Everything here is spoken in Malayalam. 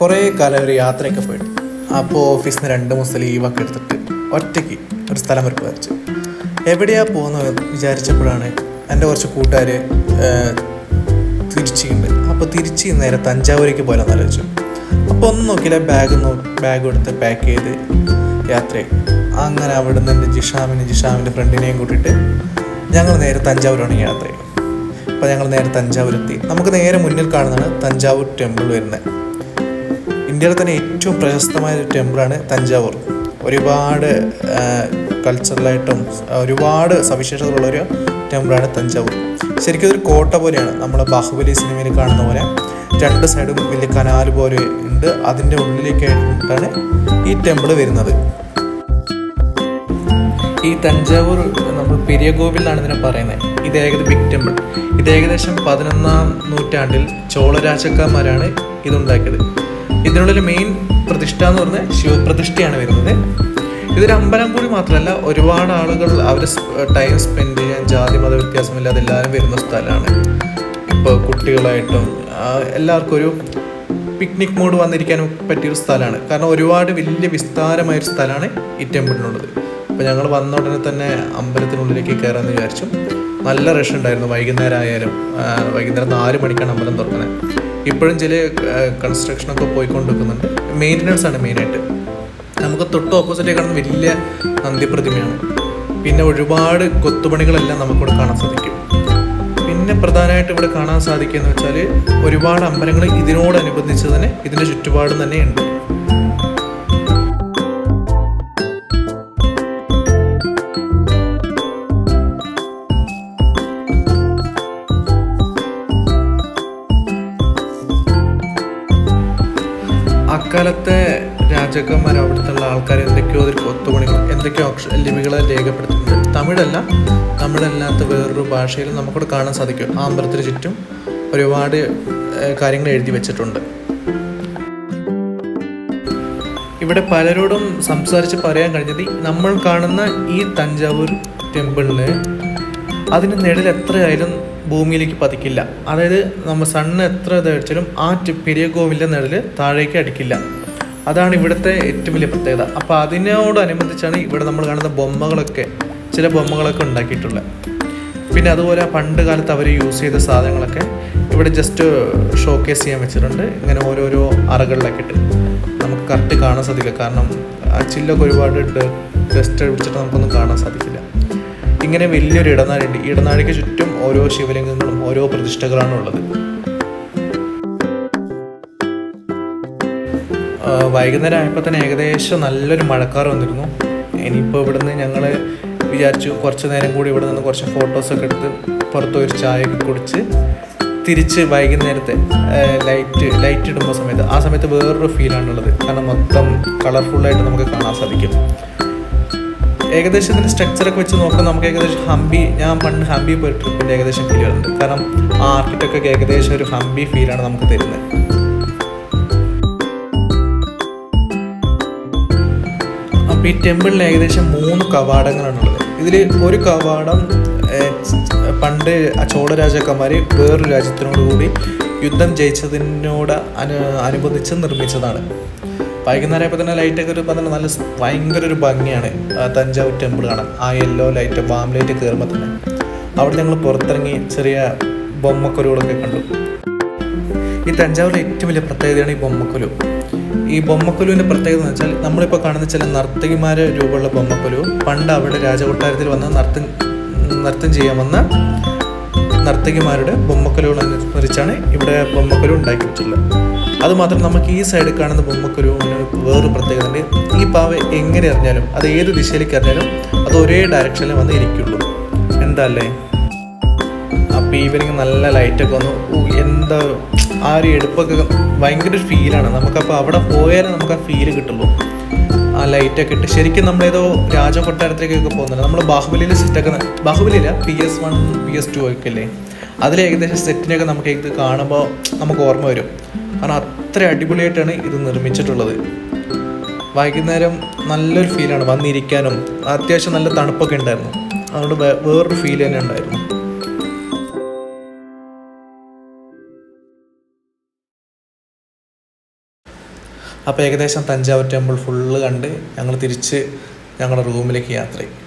കുറേ കാലം ഒരു യാത്രയൊക്കെ പോയിട്ട് അപ്പോൾ ഓഫീസിൽ നിന്ന് രണ്ട് ദിവസം ലീവൊക്കെ എടുത്തിട്ട് ഒറ്റയ്ക്ക് ഒരു സ്ഥലം വരെ വിചാരിച്ചു എവിടെയാ പോകുന്നത് വിചാരിച്ചപ്പോഴാണ് എന്റെ കുറച്ച് കൂട്ടുകാർ തിരിച്ചിട്ടുണ്ട് അപ്പോൾ തിരിച്ച് നേരെ തഞ്ചാവൂരേക്ക് പോയാലെന്ന് ആലോചിച്ചു. അപ്പോൾ ഒന്നും നോക്കിയില്ല ബാഗ് ബാഗ് എടുത്ത് പാക്ക് ചെയ്ത് യാത്രയായി. അങ്ങനെ അവിടെ നിന്ന് എന്റെ ജിഷാമിനെ ജിഷാമിന്റെ ഫ്രണ്ടിനെയും കൂട്ടിയിട്ട് ഞങ്ങൾ നേരെ തഞ്ചാവൂരാണ് യാത്ര ചെയ്യുന്നത് അപ്പോൾ ഞങ്ങൾ നേരെ തഞ്ചാവൂരെത്തി. നമുക്ക് നേരെ മുന്നിൽ കാണുന്നതാണ് തഞ്ചാവൂർ ടെമ്പിൾ വരുന്നത്. ഇന്ത്യയിലെ തന്നെ ഏറ്റവും പ്രശസ്തമായ ഒരു ടെമ്പിളാണ് തഞ്ചാവൂർ. ഒരുപാട് കൾച്ചറലായിട്ടും ഒരുപാട് സവിശേഷതകളുള്ള ഒരു ടെമ്പിളാണ് തഞ്ചാവൂർ. ശരിക്കും ഒരു കോട്ട പോലെയാണ് നമ്മൾ ബാഹുബലി സിനിമയിൽ കാണുന്ന പോലെ. രണ്ട് സൈഡും വലിയ കനാൽ പോലെ ഉണ്ട്. അതിന്റെ ഉള്ളിലേക്കായിട്ടാണ് ഈ ടെമ്പിൾ വരുന്നത്. ഈ തഞ്ചാവൂർ നമ്മൾ പെരിയ കോവിലാണ് ഇതിനെ പറയുന്നത്. ഇത് ഏകദേശം ബിഗ് ടെമ്പിൾ. ഇത് ഏകദേശം പതിനൊന്നാം നൂറ്റാണ്ടിൽ ചോള രാജാക്കന്മാരാണ് ഇതുണ്ടാക്കിയത്. ഇതിനുള്ളിൽ മെയിൻ പ്രതിഷ്ഠ എന്ന് പറഞ്ഞാൽ ശിവപ്രതിഷ്ഠയാണ് വരുന്നത്. ഇതൊരു അമ്പലം കൂടി മാത്രമല്ല ഒരുപാട് ആളുകൾ അവർ ടൈം സ്പെൻഡ് ചെയ്യാൻ ജാതി മത വ്യത്യാസമില്ലാതെ എല്ലാവരും വരുന്ന സ്ഥലമാണ്. ഇപ്പോൾ കുട്ടികളായിട്ടും എല്ലാവർക്കും ഒരു പിക്നിക് മൂഡ് വന്നിരിക്കാനും പറ്റിയൊരു സ്ഥലമാണ്. കാരണം ഒരുപാട് വലിയ വിസ്താരമായൊരു സ്ഥലമാണ് ഈ ടെമ്പിളിനുള്ളത് അപ്പോൾ ഞങ്ങൾ വന്ന ഉടനെ തന്നെ അമ്പലത്തിനുള്ളിലേക്ക് കയറാമെന്ന് വിചാരിച്ചു. നല്ല റഷ് ഉണ്ടായിരുന്നു. വൈകുന്നേരം ആയാലും വൈകുന്നേരം നാല് മണിക്കാണ് അമ്പലം തുറക്കുന്നത് ഇപ്പോഴും ചില കൺസ്ട്രക്ഷനൊക്കെ പോയിക്കൊണ്ടിരിക്കുന്നുണ്ട് മെയിന്റനൻസ് ആണ് മെയിനായിട്ട് നമുക്ക് തൊട്ട് ഓപ്പോസിറ്റ് വലിയ നന്ദി പ്രതിമയാണ് പിന്നെ ഒരുപാട് കൊത്തുപണികളെല്ലാം നമുക്കിവിടെ കാണാൻ സാധിക്കും. പിന്നെ പ്രധാനമായിട്ട് ഇവിടെ കാണാൻ സാധിക്കുക എന്ന് വെച്ചാൽ ഒരുപാട് അമ്പലങ്ങൾ ഇതിനോടനുബന്ധിച്ച് തന്നെ ഇതിന്റെ ചുറ്റുപാടും തന്നെ ഉണ്ട്. അക്കാലത്തെ രാജാക്കന്മാർ അവിടുത്തെ ആൾക്കാർ എന്തൊക്കെയോ അതിൽ കൊത്തുപണികൾ എന്തൊക്കെയോ അക്ഷ ലിപികളെ രേഖപ്പെടുത്തുന്നുണ്ട്. തമിഴല്ല തമിഴല്ലാത്ത വേറൊരു ഭാഷയിൽ നമുക്കിവിടെ കാണാൻ സാധിക്കും. ആ അമ്പലത്തിന് ചുറ്റും ഒരുപാട് കാര്യങ്ങൾ എഴുതി വെച്ചിട്ടുണ്ട്. ഇവിടെ പലരോടും സംസാരിച്ച് പറയാൻ കഴിഞ്ഞത് നമ്മൾ കാണുന്ന ഈ തഞ്ചാവൂർ ടെമ്പിളിന് അതിന് നിഴൽ എത്രയായാലും ഭൂമിയിലേക്ക് പതിക്കില്ല. അതായത് നമ്മൾ സണ്ണ് എത്ര ഇതടിച്ചാലും ആ പെരിയ കോവിലിന്റെ നിഴൽ താഴേക്ക് അടിക്കില്ല. അതാണ് ഇവിടുത്തെ ഏറ്റവും വലിയ പ്രത്യേകത. അപ്പോൾ അതിനോടനുബന്ധിച്ചാണ് ഇവിടെ നമ്മൾ കാണുന്ന ബൊമ്മകളൊക്കെ ചില ബൊമ്മകളൊക്കെ ഉണ്ടാക്കിയിട്ടുള്ളത്. പിന്നെ അതുപോലെ പണ്ട് കാലത്ത് അവർ യൂസ് ചെയ്ത സാധനങ്ങളൊക്കെ ഇവിടെ ജസ്റ്റ് ഷോക്കേസ് ചെയ്യാൻ വെച്ചിട്ടുണ്ട്. ഇങ്ങനെ ഓരോരോ അറകളിലൊക്കെ ഇട്ട് നമുക്ക് കറക്റ്റ് കാണാൻ സാധിക്കില്ല. കാരണം ആ ചില്ലൊക്കെ ഒരുപാട് ഡസ്റ്റ് പിടിച്ചിട്ട് നമുക്കൊന്നും കാണാൻ സാധിക്കില്ല. ഇങ്ങനെ വലിയൊരു ഇടനാഴിയുണ്ട്. ഇടനാഴിക്ക് ചുറ്റും ഓരോ ശിവലിംഗങ്ങളും ഓരോ പ്രതിഷ്ഠകളാണ് ഉള്ളത്. വൈകുന്നേരം ആയപ്പോൾ തന്നെ ഏകദേശം നല്ലൊരു മഴക്കാർ വന്നിരുന്നു. ഇനിയിപ്പോൾ ഇവിടുന്ന് ഞങ്ങൾ വിചാരിച്ചു കുറച്ച് നേരം കൂടി ഇവിടെ നിന്ന് കുറച്ച് ഫോട്ടോസൊക്കെ എടുത്ത് പുറത്ത് ഒരു ചായയൊക്കെ കുടിച്ച് തിരിച്ച് വൈകുന്നേരത്തെ ലൈറ്റ് ലൈറ്റ് ഇടുമ്പോൾ സമയത്ത് ആ സമയത്ത് വേറൊരു ഫീലാണുള്ളത് കാരണം മൊത്തം കളർഫുള്ളായിട്ട് നമുക്ക് കാണാൻ സാധിക്കും. ഏകദേശം ഇതിന്റെ സ്ട്രക്ചറൊക്കെ വെച്ച് നോക്കുമ്പോൾ നമുക്ക് ഏകദേശം ഹംപി ഞാൻ പണ്ട് ഹംപി പോയി ട്രിപ്പിന്റെ ഏകദേശം ഫീൽ വരുന്നുണ്ട് കാരണം ആ ആർക്കിടെക്റ്റൊക്കെ ഏകദേശം ഒരു ഹംപി ഫീലാണ് നമുക്ക് തരുന്നത്. അപ്പോൾ ഈ ടെമ്പിളിൽ ഏകദേശം മൂന്ന് കവാടങ്ങളാണുള്ളത് ഇതിൽ ഒരു കവാടം പണ്ട് ചോള രാജാക്കന്മാർ വേറൊരു രാജ്യത്തിനോടുകൂടി യുദ്ധം ജയിച്ചതിനോട് അനു അനുബന്ധിച്ച് നിർമ്മിച്ചതാണ്. വൈകുന്നേരം തന്നെ ലൈറ്റൊക്കെ ഒരു പറഞ്ഞാൽ നല്ല ഭയങ്കര ഒരു ഭംഗിയാണ്. തഞ്ചാവൂർ ടെമ്പിൾ കാണാൻ. ആ യെല്ലോ ലൈറ്റ് വാം ലൈറ്റ് കയറുമ്പോൾ തന്നെ. അവിടെ ഞങ്ങൾ പുറത്തിറങ്ങി ചെറിയ ബൊമ്മക്കൊലുകളൊക്കെ കണ്ടു. ഈ തഞ്ചാവൂരിലെ ഏറ്റവും വലിയ പ്രത്യേകതയാണ് ഈ ബൊമ്മക്കൊലു. ഈ ബൊമ്മക്കൊലുവിന്റെ പ്രത്യേകത എന്ന് വെച്ചാൽ നമ്മളിപ്പോൾ കാണുന്ന ചില നർത്തകിമാരെ രൂപമുള്ള ബൊമ്മക്കൊലു പണ്ട് അവിടെ രാജകൊട്ടാരത്തിൽ വന്ന് നർത്തം നൃത്തം ചെയ്യാൻ വന്ന നർത്തകിമാരുടെ ബൊമ്മക്കൊലുകൾ അനുസരിച്ചാണ് ഇവിടെ ബൊമ്മക്കൊലു ഉണ്ടാക്കി വെച്ചിട്ടുള്ളത് അതുമാത്രം നമുക്ക് ഈ സൈഡിൽ കാണുന്ന ബൊമ്മക്കൊരു വേറൊരു പ്രത്യേകത ഉണ്ട് ഈ പാവ എങ്ങനെ അറിഞ്ഞാലും അത് ഏത് ദിശയിലേക്ക് അറിഞ്ഞാലും അത് ഒരേ ഡയറക്ഷനിൽ വന്ന് ഇരിക്കുള്ളൂ. എന്താല്ലേ അല്ലേ? അപ്പോൾ ഈവനിങ് നല്ല ലൈറ്റൊക്കെ വന്നു. എന്താ ആ ഒരു എടുപ്പൊക്കെ ഭയങ്കര ഫീലാണ് നമുക്കപ്പോൾ അവിടെ പോയാലേ നമുക്ക് ആ ഫീൽ കിട്ടുള്ളൂ. ആ ലൈറ്റൊക്കെ ഇട്ട് ശരിക്കും നമ്മളേതോ രാജകൊട്ടാരത്തിലേക്കൊക്കെ പോകുന്നുണ്ട്. നമ്മൾ ബാഹുബലിയിൽ സെറ്റൊക്കെ ബാഹുബലിയില്ല P S one P S two ഒക്കെ അല്ലേ അതിൽ ഏകദേശം സെറ്റിനൊക്കെ നമുക്ക് ഇത് കാണുമ്പോൾ നമുക്ക് ഓർമ്മ വരും. കാരണം അത്ര അടിപൊളിയായിട്ടാണ് ഇത് നിർമ്മിച്ചിട്ടുള്ളത്. വൈകുന്നേരം നല്ലൊരു ഫീലാണ് വന്നിരിക്കാനും അത്യാവശ്യം നല്ല തണുപ്പൊക്കെ ഉണ്ടായിരുന്നു. അതുകൊണ്ട് വേറൊരു ഫീൽ തന്നെ ഉണ്ടായിരുന്നു. അപ്പോൾ ഏകദേശം തഞ്ചാവൂർ ടെമ്പിൾ ഫുള്ള് കണ്ട് ഞങ്ങൾ തിരിച്ച് ഞങ്ങളുടെ റൂമിലേക്ക് യാത്രയായി